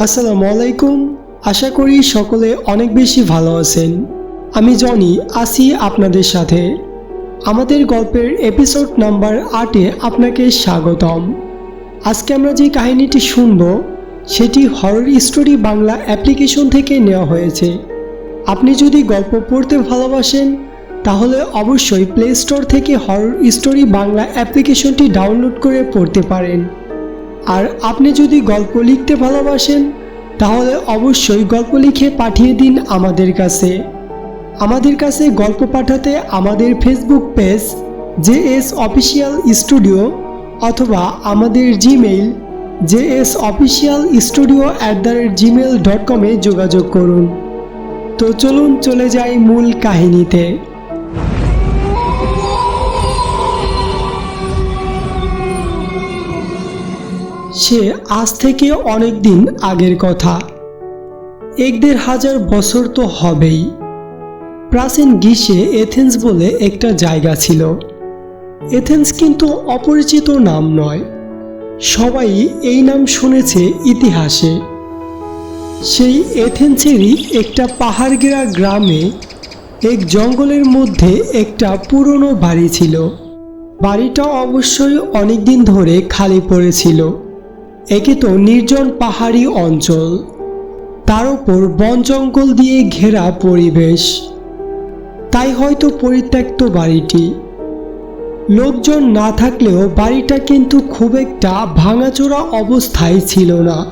আসসালামু আলাইকুম। আশা করি সকলে অনেক বেশি ভালো আছেন। আমি জনি আসি আপনাদের সাথে। আমাদের গল্পের এপিসোড নাম্বার আটে আপনাকে স্বাগতম। আজকে আমরা যে কাহিনীটি শুনব, সেটি হরর স্টোরি বাংলা অ্যাপ্লিকেশন থেকে নেওয়া হয়েছে। আপনি যদি গল্প পড়তে ভালোবাসেন, তাহলে অবশ্যই প্লে স্টোর থেকে হরর স্টোরি বাংলা অ্যাপ্লিকেশনটি ডাউনলোড করে পড়তে পারেন। আর আপনি যদি গল্প লিখতে ভালোবাসেন, তাহলে অবশ্যই গল্প লিখে পাঠিয়ে দিন আমাদের কাছে। আমাদের কাছে গল্প পাঠাতে আমাদের Facebook page J S official studio অথবা আমাদের Gmail J S official studio at the rate Gmail dot কমে যোগাযোগ করুন। তো চলুন চলে যাই মূল কাহিনীতে। সে আজ থেকে অনেক দিন আগের কথা। এক দেড় হাজার বছর তো হবেই। প্রাচীন গ্রীষ্মে এথেন্স বলে একটা জায়গা ছিল। এথেন্স কিন্তু অপরিচিত নাম নয়। সবাই এই নাম শুনেছে ইতিহাসে। সেই এথেন্সেরই একটা পাহাড়গেরা গ্রামে এক জঙ্গলের মধ্যে একটা পুরনো বাড়ি ছিল। বাড়িটা অবশ্যই অনেক দিন ধরে খালি পড়েছিল একে তো নির্জন পাহাড়ি অঞ্চল। তার ওপর বন জঙ্গল দিয়ে ঘেরা পরিবেশ। তাই হয়তো পরিত্যক্ত বাড়িটি। লোকজন না থাকলেও বাড়িটা কিন্তু খুব একটা ভাঙাচোরা অবস্থায় ছিল না।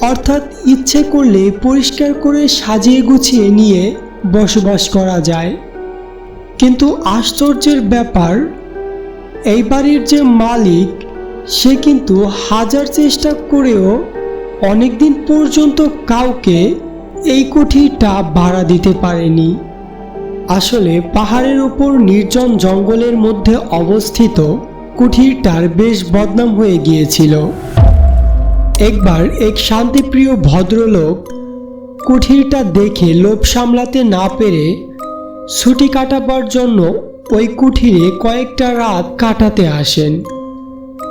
অর্থাৎ ইচ্ছে করলে পরিষ্কার করে সাজিয়ে গুছিয়ে নিয়ে বসবাস করা যায়। কিন্তু আশ্চর্যের ব্যাপার, এই বাড়ির যে মালিক সে কিন্তু হাজার চেষ্টা করেও অনেকদিন পর্যন্ত কাউকে এই কুঠিরটা ভাড়া দিতে পারেনি। আসলে পাহাড়ের উপর নির্জন জঙ্গলের মধ্যে অবস্থিত কুঠিরটার বেশ বদনাম হয়ে গিয়েছিল। একবার এক শান্তিপ্রিয় ভদ্রলোক কুঠিরটা দেখে লোভ সামলাতে না পেরে ছুটি কাটাবার জন্য ওই কুঠিরে কয়েকটা রাত কাটাতে আসেন।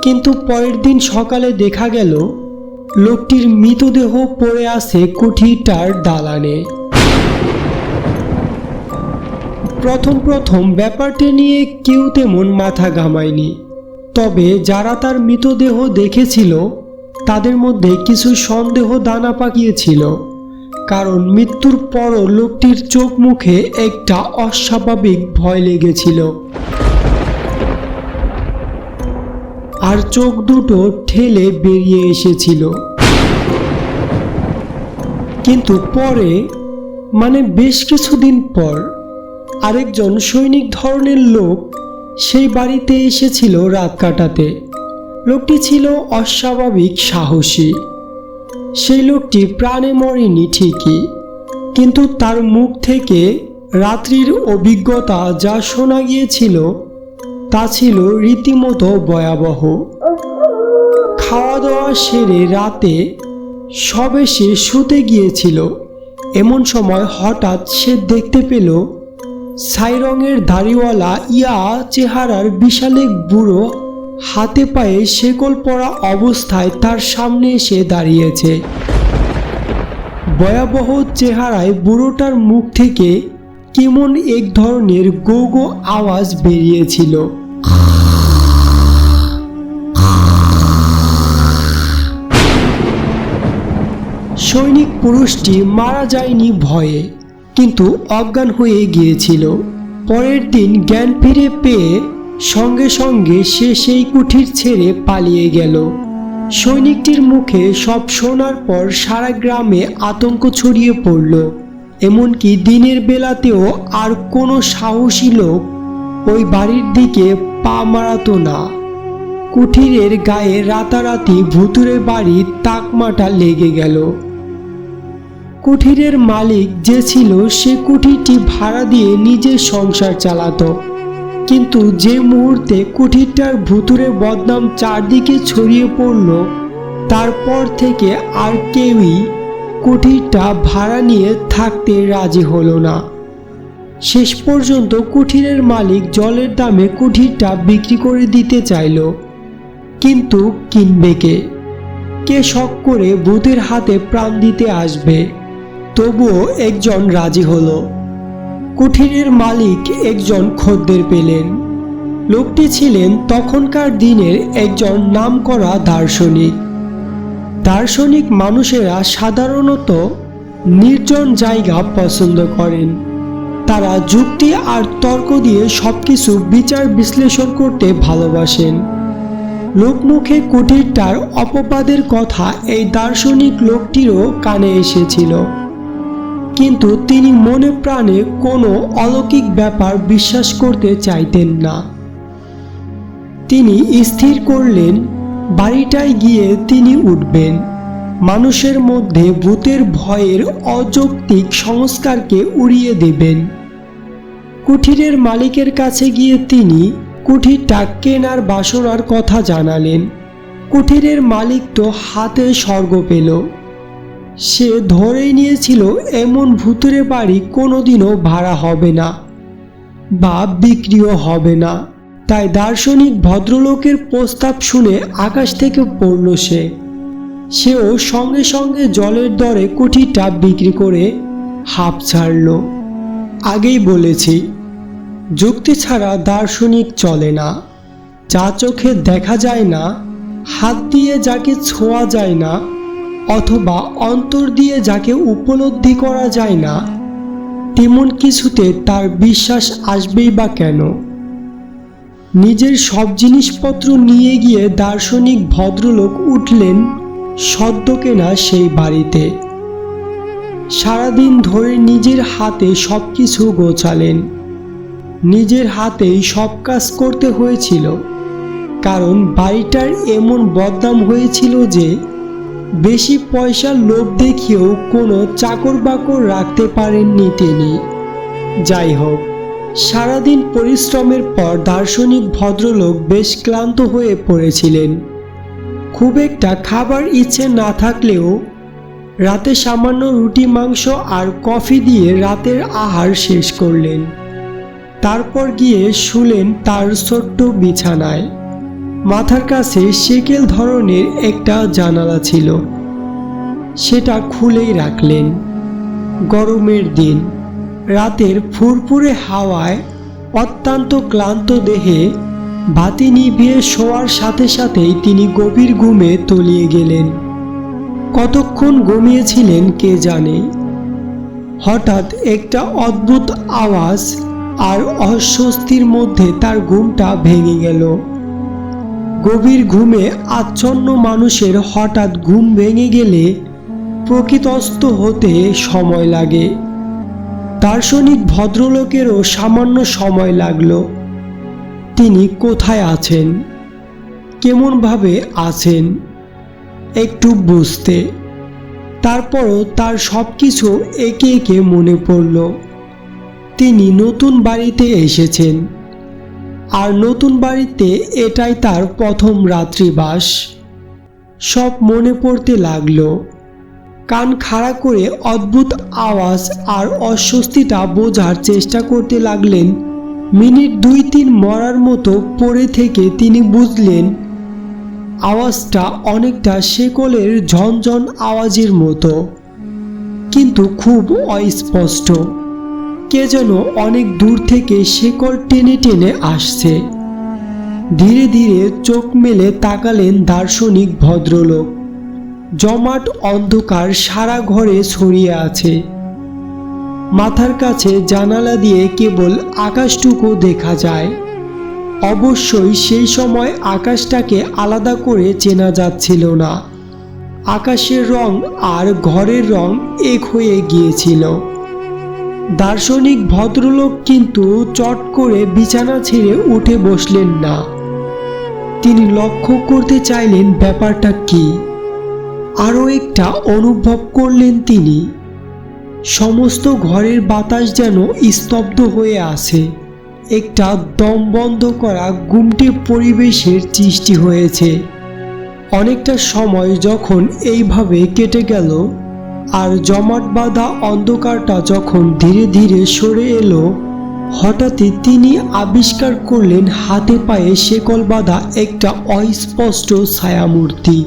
কিন্তু পরের দিন সকালে দেখা গেল, লোকটির মৃতদেহ পড়ে আছে কুঠিরটার দালানে। প্রথম প্রথম ব্যাপারটি নিয়ে কেউ তেমন মাথা ঘামায়নি। তবে যারা তার মৃতদেহ দেখেছিল, তাদের মধ্যে কিছু সন্দেহ দানা পাকিয়েছিল, কারণ মৃত্যুর পরও লোকটির চোখ মুখে একটা অস্বাভাবিক ভয় লেগেছিল। আর চোখ দুটো ঠেলে বেরিয়ে এসেছিল। কিন্তু পরে মানে বেশ কিছুদিন পর, আরেকজন সৈনিক ধরনের লোক সেই বাড়িতে এসেছিল রাত কাটাতে। লোকটি ছিল অস্বাভাবিক সাহসী। সেই লোকটি প্রাণে মরেনি ঠিকই, কিন্তু তার মুখ থেকে রাত্রির অভিজ্ঞতা যা শোনা গিয়েছিল তা ছিল রীতিমতো ভয়াবহ। খাওয়া দাওয়া সেরে রাতে সবে সে শুতে গিয়েছিল। এমন সময় হঠাৎ সে দেখতে পেল ছাই রঙের দাড়িওয়ালা ইয়া চেহারার বিশাল বুড়ো হাতে পায়ে শেকল পরা অবস্থায় তার সামনে এসে দাঁড়িয়েছে। ভয়াবহ চেহারায় বুড়োটার মুখ থেকে কেমন এক ধরনের গো গো আওয়াজ বেরিয়েছিল। সৈনিক পুরুষটি মারা যায়নি ভয়ে, কিন্তু অজ্ঞান হয়ে গিয়েছিল। পরের দিন জ্ঞান ফিরে পেয়ে সঙ্গে সঙ্গে সে সেই কুঠির ছেড়ে পালিয়ে গেল। সৈনিকটির মুখে সব শোনার পর সারা গ্রামে আতঙ্ক ছড়িয়ে পড়ল। এমনকি দিনের বেলাতেও আর কোনো সাহসী লোক ওই বাড়ির দিকে পা মারাতো না। কুঠিরের গায়ে রাতারাতি ভুতুরে বাড়ির তাকমাটা লেগে গেল। কুঠিরের মালিক যে ছিল সে কুঠিরটি ভাড়া দিয়ে নিজের সংসার চালাতো। কিন্তু যে মুহূর্তে কুঠিরটার ভুতুরে বদনাম চারদিকে ছড়িয়ে পড়ল, তারপর থেকে আর কেউই কুঠিরটা ভাড়া নিয়ে থাকতে রাজি হলো না। শেষ পর্যন্ত কুঠিরের মালিক জলের দামে কুঠিরটা বিক্রি করে দিতে চাইল, কিন্তু কিনবে কে? কে শখ করে ভূতের হাতে প্রাণ দিতে আসবে? তবুও একজন রাজি হলো। কুঠিরের মালিক একজন খদ্দের পেলেন। লোকটি ছিলেন তখনকার দিনের একজন নামকরা দার্শনিক। দার্শনিক মানুষেরা সাধারণত নির্জন জায়গা পছন্দ করেন। তারা যুক্তি আর তর্ক দিয়ে সবকিছু বিচার বিশ্লেষণ করতে ভালোবাসেন। লোকমুখে কুটিরটার অপবাদের কথা এই দার্শনিক লোকটিরও কানে এসেছিল। কিন্তু তিনি মনে প্রাণে কোনো অলৌকিক ব্যাপার বিশ্বাস করতে চাইতেন না। তিনি স্থির করলেন বাড়িটায় গিয়ে তিনি উঠবেন। মানুষের মধ্যে ভূতের ভয়ের অযৌক্তিক সংস্কারকে উড়িয়ে দেবেন। কুঠিরের মালিকের কাছে গিয়ে তিনি কুঠিরটা কেনার বাসনার কথা জানালেন। কুঠিরের মালিক তো হাতে স্বর্গ পেল। সে ধরে নিয়েছিল এমন ভূতুরে বাড়ি কোনোদিনও ভাড়া হবে না বা বিক্রিও হবে না। তাই দার্শনিক ভদ্রলোকের প্রস্তাব শুনে আকাশ থেকে পড়ল সে। সেও সঙ্গে সঙ্গে জলের দরে কুঠিটা বিক্রি করে হাফ ছাড়ল। আগেই বলেছি, যুক্তি ছাড়া দার্শনিক চলে না। যা চোখে দেখা যায় না, হাত দিয়ে যাকে ছোঁয়া যায় না, অথবা অন্তর দিয়ে যাকে উপলব্ধি করা যায় না, তেমন কিছুতে তার বিশ্বাস আসবেই বা কেন? নিজের সব জিনিসপত্র নিয়ে গিয়ে দার্শনিক ভদ্রলোক উঠলেন সদ্য কেনা সেই বাড়িতে। সারাদিন ধরে নিজের হাতে সব কিছু গোছালেন। নিজের হাতেই সব কাজ করতে হয়েছিল। কারণ বাড়িটার এমন বদনাম হয়েছিল যে বেশি পয়সার লোভ দেখিয়েও কোনো চাকর বাকর রাখতে পারেননি তিনি। যাই হোক সারাদিন পরিশ্রমের পর দার্শনিক ভদ্রলোক বেশ ক্লান্ত হয়ে পড়েছিলেন। খুব একটা খাবার ইচ্ছে না থাকলেও রাতে সামান্য রুটি, মাংস আর কফি দিয়ে রাতের আহার শেষ করলেন। তারপর গিয়ে শুলেন তার ছোট্ট বিছানায়। মাথার কাছে সেকেল ধরনের একটা জানালা ছিল। সেটা খুলেই রাখলেন। গরমের দিন। রাতের ফুরফুরে হাওয়ায় অত্যন্ত ক্লান্ত দেহে বাতি নিভিয়ে শোয়ার সাথে সাথেই তিনি গভীর ঘুমে তলিয়ে গেলেন। কতক্ষণ ঘুমিয়েছিলেন কে জানে? হঠাৎ একটা অদ্ভুত আওয়াজ আর অস্বস্তির মধ্যে তার ঘুমটা ভেঙে গেল। গভীর ঘুমে আচ্ছন্ন মানুষের হঠাৎ ঘুম ভেঙে গেলে প্রকৃতস্থ হতে সময় লাগে। দার্শনিক ভদ্রলোকেরও সামান্য সময় লাগল। তিনি কোথায় আছেন? কেমনভাবে আছেন? একটু বুঝতে। তারপরও তার সব কিছু একে একে মনে পড়ল। তিনি নতুন বাড়িতে এসেছেন। আর নতুন বাড়িতে এটাই তার প্রথম রাত্রিবাস। সব মনে পড়তে লাগল। কান খাড়া করে অদ্ভুত আওয়াজ আর অস্বস্তিটা বোঝার চেষ্টা করতে লাগলেন। মিনিট দুই তিন মরার মতো পড়ে থেকে তিনি বুঝলেন, আওয়াজটা অনেকটা শেকলের ঝনঝন আওয়াজের মতো, কিন্তু খুব অস্পষ্ট। কে যেন অনেক দূর থেকে শেকল টেনে টেনে আসছে। ধীরে ধীরে চোখ মেলে তাকালেন দার্শনিক ভদ্রলোক। জমাট অন্ধকার সারা ঘরে ছড়িয়ে আছে। মাথার কাছে জানালা দিয়ে কেবল আকাশটুকু দেখা যায়। অবশ্যই সেই সময় আকাশটাকে আলাদা করে চেনা যাচ্ছিল না। আকাশের রং আর ঘরের রং এক হয়ে গিয়েছিল। দার্শনিক ভদ্রলোক কিন্তু চট করে বিছানা ছেড়ে উঠে বসলেন না। তিনি লক্ষ্য করতে চাইলেন ব্যাপারটা কি? আরও একটা অনুভব করলেন তিনি। সমস্ত ঘরের বাতাস যেন স্তব্ধ হয়ে আছে। একটা দম বন্ধ করা গুমটে পরিবেশের সৃষ্টি হয়েছে। অনেকটা সময় যখন এইভাবে কেটে গেল আর জমাট বাঁধা অন্ধকারটা যখন ধীরে ধীরে সরে এলো, হঠাৎই তিনি আবিষ্কার করলেন হাতে পায়ে শেকল বাঁধা একটা অস্পষ্ট ছায়ামূর্তি।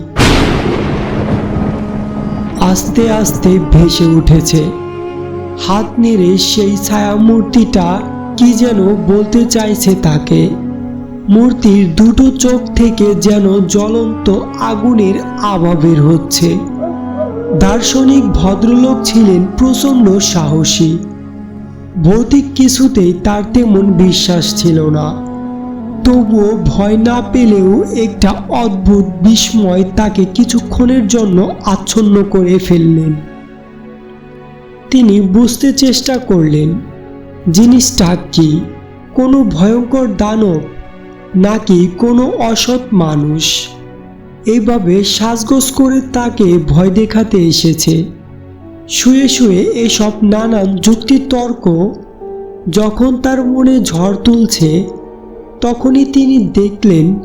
আস্তে আস্তে ভেসে উঠেছে। হাত নেড়ে সেই ছায়া মূর্তিটা কি যেন বলতে চাইছে তাকে। মূর্তির দুটো চোখ থেকে যেন জ্বলন্ত আগুনের আভা বের হচ্ছে। দার্শনিক ভদ্রলোক ছিলেন প্রচণ্ড সাহসী। ভৌতিক কিছুতেই তার তেমন বিশ্বাস ছিল না। তবুও ভয় না পেলেও একটা অদ্ভুত বিস্ময় তাকে কিছুক্ষণের জন্য আচ্ছন্ন করে ফেললেন। তিনি বুঝতে চেষ্টা করলেন, জিনিসটা কি? কোনো ভয়ঙ্কর দানব? নাকি কোনো অসৎ মানুষ? এইভাবে সাজগোজ করে তাকে ভয় দেখাতে এসেছে। শুয়ে শুয়ে এসব নানান যুক্তিতর্ক যখন তার মনে ঝড় তুলছে তখনই তিনি দেখলেন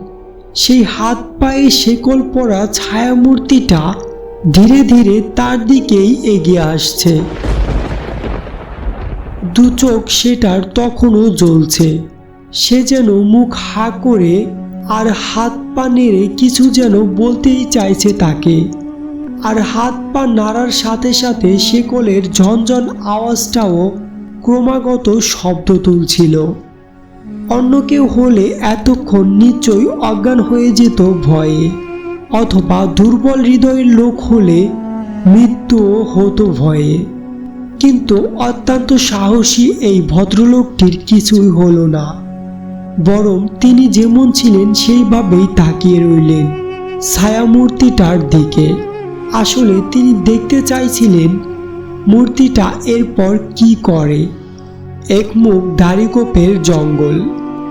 সেই হাত পায়ে শেকল পরা ছায়ামূর্তিটা ধীরে ধীরে তার দিকেই এগিয়ে আসছে। দু চোখ সেটার তখনও জ্বলছে। সে যেন মুখ হা করে আর হাত পা নেড়ে কিছু যেন বলতেই চাইছে তাকে। আর হাত পা নাড়ার সাথে সাথে শেকলের ঝনঝন আওয়াজটাও ক্রমাগত শব্দ তুলছিল। অন্য কেউ হলে এতক্ষণ নিশ্চয়ই অজ্ঞান হয়ে যেত ভয়ে। অথবা দুর্বল হৃদয়ের লোক হলে মৃত্যুও হতো ভয়ে। কিন্তু অত্যন্ত সাহসী এই ভদ্রলোকটির কিছুই হলো না। বরং তিনি যেমন ছিলেন সেইভাবেই তাকিয়ে রইলেন ছায়ামূর্তিটার দিকে। আসলে তিনি দেখতে চাইছিলেন, মূর্তিটা এরপর কি করে। এক মুখ দাড়িকোপের জঙ্গল,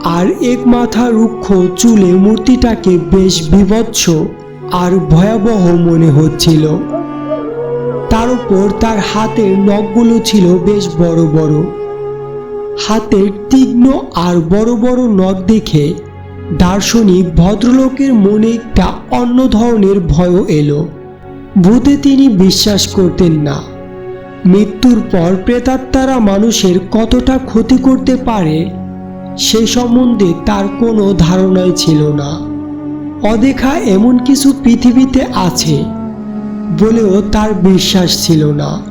আর এক মাথা রুক্ষ চুলে মূর্তিটাকে বেশ বিভৎস আর ভয়াবহ মনে হচ্ছিল। তার উপর তার হাতের নখগুলো ছিল বেশ বড় বড়। হাতের তীক্ষ্ণ আর বড় বড় নখ দেখে দার্শনিক ভদ্রলোকের মনে একটা অন্য ধরনের ভয়ও এলো। ভূতে তিনি বিশ্বাস করতেন না। মৃত্যুর পর প্রেতাত্মারা মানুষের কতটা ক্ষতি করতে পারে, সে সম্বন্ধে তার কোনো ধারণাই ছিল না। অদেখা এমন কিছু পৃথিবীতে আছে বলেও তার বিশ্বাস ছিল না।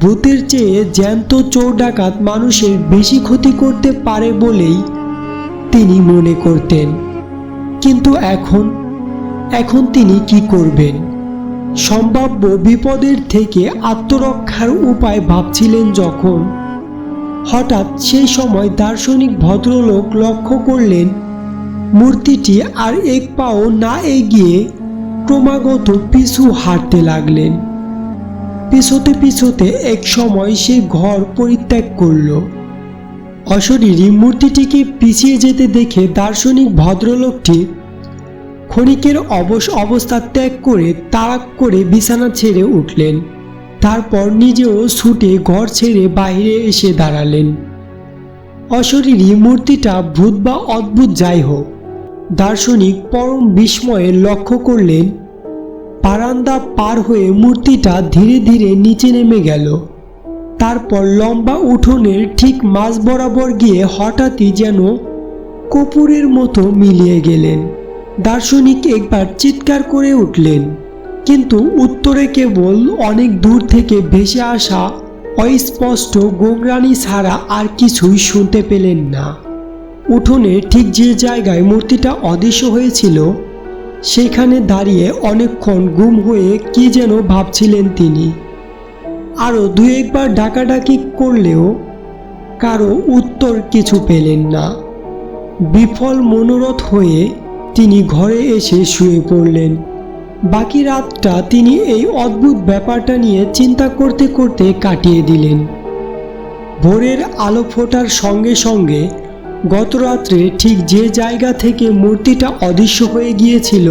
ভূতের চেয়ে জ্যান্ত চোর ডাকাত মানুষের বেশি ক্ষতি করতে পারে বলেই তিনি মনে করতেন। কিন্তু এখন এখন তিনি কি করবেন? সম্ভাব্য বিপদের থেকে আত্মরক্ষার উপায় ভাবছিলেন যখন। হঠাৎ সেই সময় দার্শনিক ভদ্রলোক লক্ষ্য করলেন, মূর্তিটি আর এক পাও না এগিয়ে ক্রমাগত পিছু হাঁটতে লাগলেন। পিছোতে পিছোতে এক সময় সে ঘর পরিত্যাগ করল। অশরীরী মূর্তিটিকে পিছিয়ে যেতে দেখে দার্শনিক ভদ্রলোকটি ক্ষণিকের অবশ অবস্থা ত্যাগ করে তাড়াক করে বিছানা ছেড়ে উঠলেন। তারপর নিজেও ছুটে ঘর ছেড়ে বাইরে এসে দাঁড়ালেন। অশরীরী মূর্তিটা ভূত বা অদ্ভুত যাই হোক, দার্শনিক পরম বিস্ময়ে লক্ষ্য করলেন, বারান্দা পার হয়ে মূর্তিটা ধীরে ধীরে নিচে নেমে গেল। তারপর লম্বা উঠোনের ঠিক মাঝ বরাবর গিয়ে হঠাৎই যেন কপুরের মতো মিলিয়ে গেলেন। দার্শনিক একবার চিৎকার করে উঠলেন, কিন্তু উত্তরে কেবল অনেক দূর থেকে ভেসে আসা অস্পষ্ট গোংরানি ছাড়া আর কিছুই শুনতে পেলেন না। উঠোনে ঠিক যে জায়গায় মূর্তিটা অদৃশ্য হয়েছিল, সেখানে দাঁড়িয়ে অনেকক্ষণ গুম হয়ে কি যেন ভাবছিলেন তিনি। আরও দু একবার ডাকাডাকি করলেও কারও উত্তর কিছু পেলেন না। বিফল মনোরথ হয়ে তিনি ঘরে এসে শুয়ে পড়লেন। বাকি রাতটা তিনি এই অদ্ভুত ব্যাপারটা নিয়ে চিন্তা করতে করতে কাটিয়ে দিলেন। ভোরের আলো ফোটার সঙ্গে সঙ্গে গত রাত্রে ঠিক যে জায়গা থেকে মূর্তিটা অদৃশ্য হয়ে গিয়েছিল,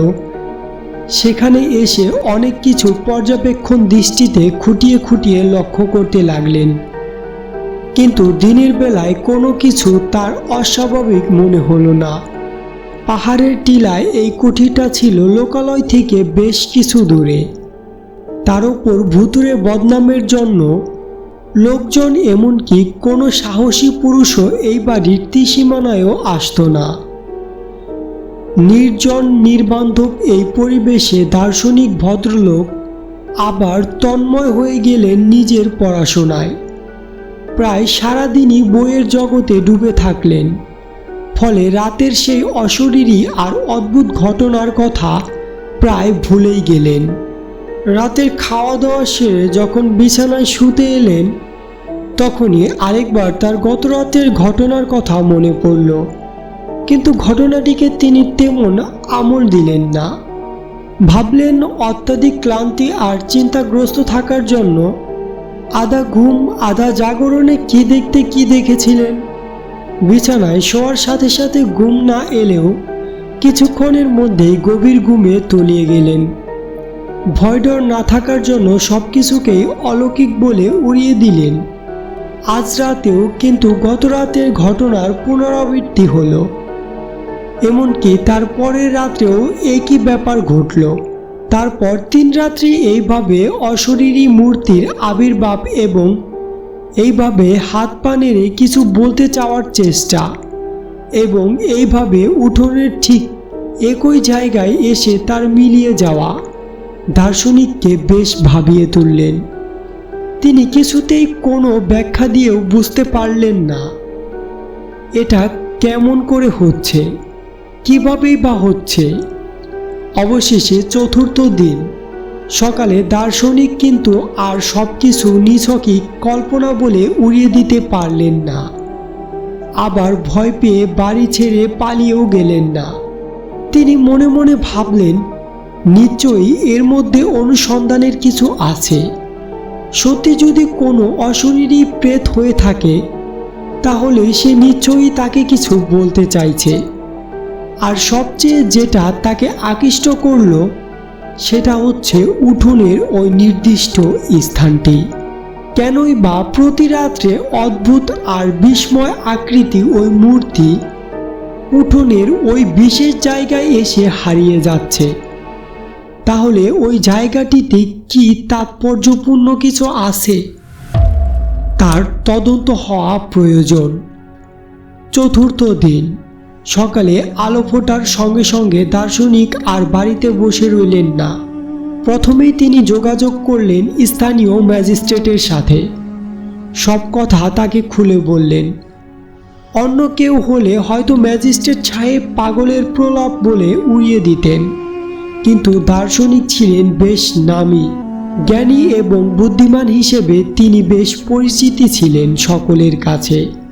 সেখানে এসে অনেক কিছু পর্যবেক্ষণ দৃষ্টিতে খুঁটিয়ে খুঁটিয়ে লক্ষ্য করতে লাগলেন। কিন্তু দিনের বেলায় কোনো কিছু তার অস্বাভাবিক মনে হলো না। পাহাড়ের টিলায় এই কুঠিটা ছিল লোকালয় থেকে বেশ কিছু দূরে। তার উপর ভুতুরে বদনামের জন্য লোকজন এমনকি কোনো সাহসী পুরুষও এই বাড়ির ত্রিসীমানায়ও আসত না। নির্জন, নির্বান্ধব এই পরিবেশে দার্শনিক ভদ্রলোক আবার তন্ময় হয়ে গেলেন নিজের পড়াশোনায়। প্রায় সারাদিনই বইয়ের জগতে ডুবে থাকলেন। ফলে রাতের সেই অশরীরী আর অদ্ভুত ঘটনার কথা প্রায় ভুলেই গেলেন। রাতের খাওয়া দাওয়া সেরে যখন বিছানায় শুতে এলেন, তখনই আরেকবার তার গত রাতের ঘটনার কথা মনে পড়ল। কিন্তু ঘটনাটিকে তিনি তেমন আমল দিলেন না। ভাবলেন অত্যাধিক ক্লান্তি আর চিন্তাগ্রস্ত থাকার জন্য আধা ঘুম, আধা জাগরণে কি দেখতে কি দেখেছিলেন? বিছানায় শোয়ার সাথে সাথে ঘুম না এলেও কিছুক্ষণের মধ্যেই গভীর ঘুমে তলিয়ে গেলেন। ভয়ডর না থাকার জন্য সব কিছুকেই অলৌকিক বলে উড়িয়ে দিলেন। আজ রাতেও কিন্তু গত রাতের ঘটনার পুনরাবৃত্তি হলো। এমনকি তার পরের রাত্রেও একই ব্যাপার ঘটল। তারপর তিন রাত্রি এইভাবে অশরীরী মূর্তির আবির্ভাব এবং এইভাবে হাত পা নেড়ে কিছু বলতে চাওয়ার চেষ্টা এবং এইভাবে উঠোনের ঠিক একই জায়গায় এসে তার মিলিয়ে যাওয়া দার্শনিককে বেশ ভাবিয়ে তুললেন। তিনি কিছুতেই কোনো ব্যাখ্যা দিয়েও বুঝতে পারলেন না, এটা কেমন করে হচ্ছে, কিভাবেই বা হচ্ছে। অবশেষে চতুর্থ দিন সকালে দার্শনিক কিন্তু আর সব কিছু নিছকই কল্পনা বলে উড়িয়ে দিতে পারলেন না। আবার ভয় পেয়ে বাড়ি ছেড়ে পালিয়েও গেলেন না। তিনি মনে মনে ভাবলেন, নিশ্চয়ই এর মধ্যে অনুসন্ধানের কিছু আছে। সত্যি যদি কোনো অশরীরী প্রেত হয়ে থাকে, তাহলে সে নিশ্চয়ই তাকে কিছু বলতে চাইছে। আর সবচেয়ে যেটা তাকে আকৃষ্ট করল সেটা হচ্ছে উঠোনের ওই নির্দিষ্ট স্থানটি। কেনই বা প্রতি রাত্রে অদ্ভুত আর বিস্ময় আকৃতি ওই মূর্তি উঠোনের ওই বিশেষ জায়গায় এসে হারিয়ে যাচ্ছে। তাহলে ওই জায়গাটিতে কি তাৎপর্যপূর্ণ কিছু আছে? তার তদন্ত হওয়া প্রয়োজন। চতুর্থ দিন। সকালে আলো ফোটার সঙ্গে সঙ্গে দার্শনিক আর বাড়িতে বসে রইলেন না। প্রথমেই তিনি যোগাযোগ করলেন স্থানীয় ম্যাজিস্ট্রেটের সাথে। সব কথা তাকে খুলে বললেন। অন্য কেউ হলে হয়তো ম্যাজিস্ট্রেট সাহেব পাগলের প্রলাপ বলে উড়িয়ে দিতেন। কিন্তু দার্শনিক ছিলেন বেশ নামী, জ্ঞানী এবং বুদ্ধিমান হিসেবে তিনি বেশ পরিচিতি ছিলেন সকলের কাছে।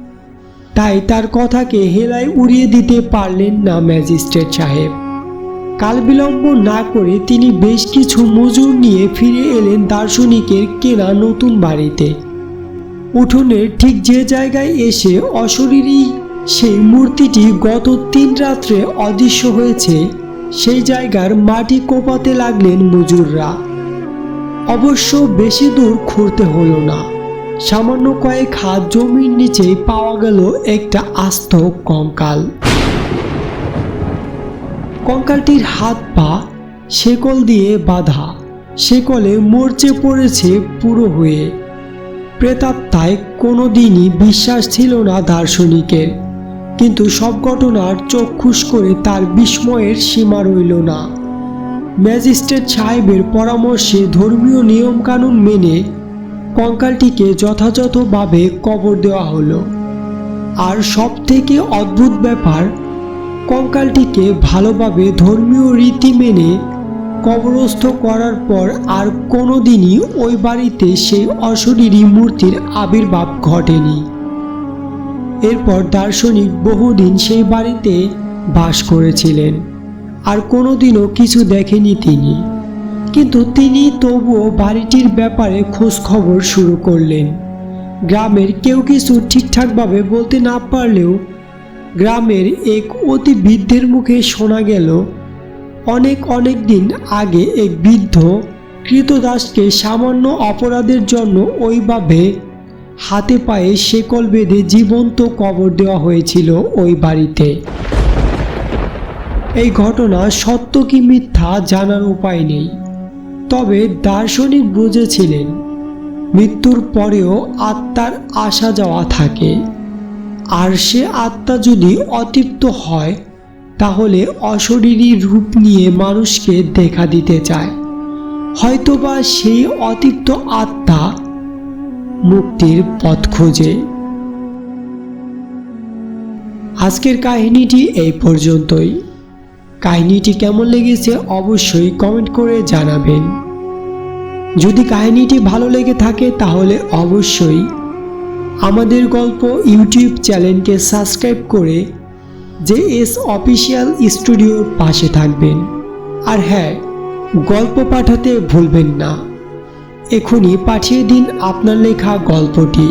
তাই তার কথাকে হেলায় উড়িয়ে দিতে পারলেন না ম্যাজিস্ট্রেট সাহেব। কাল বিলম্ব না করে তিনি বেশ কিছু মজুর নিয়ে ফিরে এলেন দার্শনিকের কেনা নতুন বাড়িতে। উঠোনের ঠিক যে জায়গায় এসে অশরীরী সেই মূর্তিটি গত তিন রাত্রে অদৃশ্য হয়েছে, সেই জায়গার মাটি কোপাতে লাগলেন মজুররা। অবশ্য বেশি দূর খুঁড়তে হলো না। সামান্য কয়েক হাত জমির নিচেই পাওয়া গেল একটা আস্ত কঙ্কাল। কঙ্কালটির হাত পা শেকল দিয়ে বাঁধা। শেকলে মরচে পড়েছে পুরো হয়ে। প্রেতাত্মায় কোনো দিনই বিশ্বাস ছিল না দার্শনিকের। কিন্তু সব ঘটনার চক্ষুষ করে তার বিস্ময়ের সীমা রইল না। ম্যাজিস্ট্রেট সাহেবের পরামর্শে ধর্মীয় নিয়মকানুন মেনে কঙ্কালটিকে যথাযথভাবে কবর দেওয়া হলো। আর সব থেকে অদ্ভুত ব্যাপার, কঙ্কালটিকে ভালোভাবে ধর্মীয় রীতি মেনে কবরস্থ করার পর আর কোনো দিনই ওই বাড়িতে সেই অশরীরী মূর্তির আবির্ভাব ঘটেনি। এরপর দার্শনিক বহুদিন সেই বাড়িতে বাস করেছিলেন, আর কোনোদিনও কিছু দেখেনি তিনি। কিন্তু তিনি তবুও বাড়িটির ব্যাপারে খোঁজ খবর শুরু করলেন। গ্রামের কেউ কিছু ঠিকঠাকভাবে বলতে না পারলেও গ্রামের এক অতি বৃদ্ধের মুখে শোনা গেল, অনেক অনেক দিন আগে এক বৃদ্ধ কৃতদাসকে সামান্য অপরাধের জন্য ওইভাবে হাতে পায়ে শেকল বেঁধে জীবন্ত কবর দেওয়া হয়েছিল ওই বাড়িতে। এই ঘটনা সত্য কি মিথ্যা জানার উপায় নেই। তবে দার্শনিক বুঝেছিলেন, মৃত্যুর পরেও আত্মার আসা যাওয়া থাকে। আর সে আত্মা যদি অতৃপ্ত হয়, তাহলে অশরীরী রূপ নিয়ে মানুষকে দেখা দিতে চায়। হয়তোবা সেই অতিপ্ত আত্মা মুক্তির পথ খোঁজে। আজকের কাহিনীটি এই পর্যন্তই। কাহিনীটি কেমন লেগেছে অবশ্যই কমেন্ট করে জানাবেন। যদি কাহিনীটি ভালো লেগে থাকে তাহলে অবশ্যই আমাদের গল্প ইউটিউব চ্যানেলকে সাবস্ক্রাইব করে জে এস অফিসিয়াল স্টুডিওর পাশে থাকবেন। আর হ্যাঁ গল্প পাঠাতে ভুলবেন না। এখনই পাঠিয়ে দিন আপনার লেখা গল্পটি।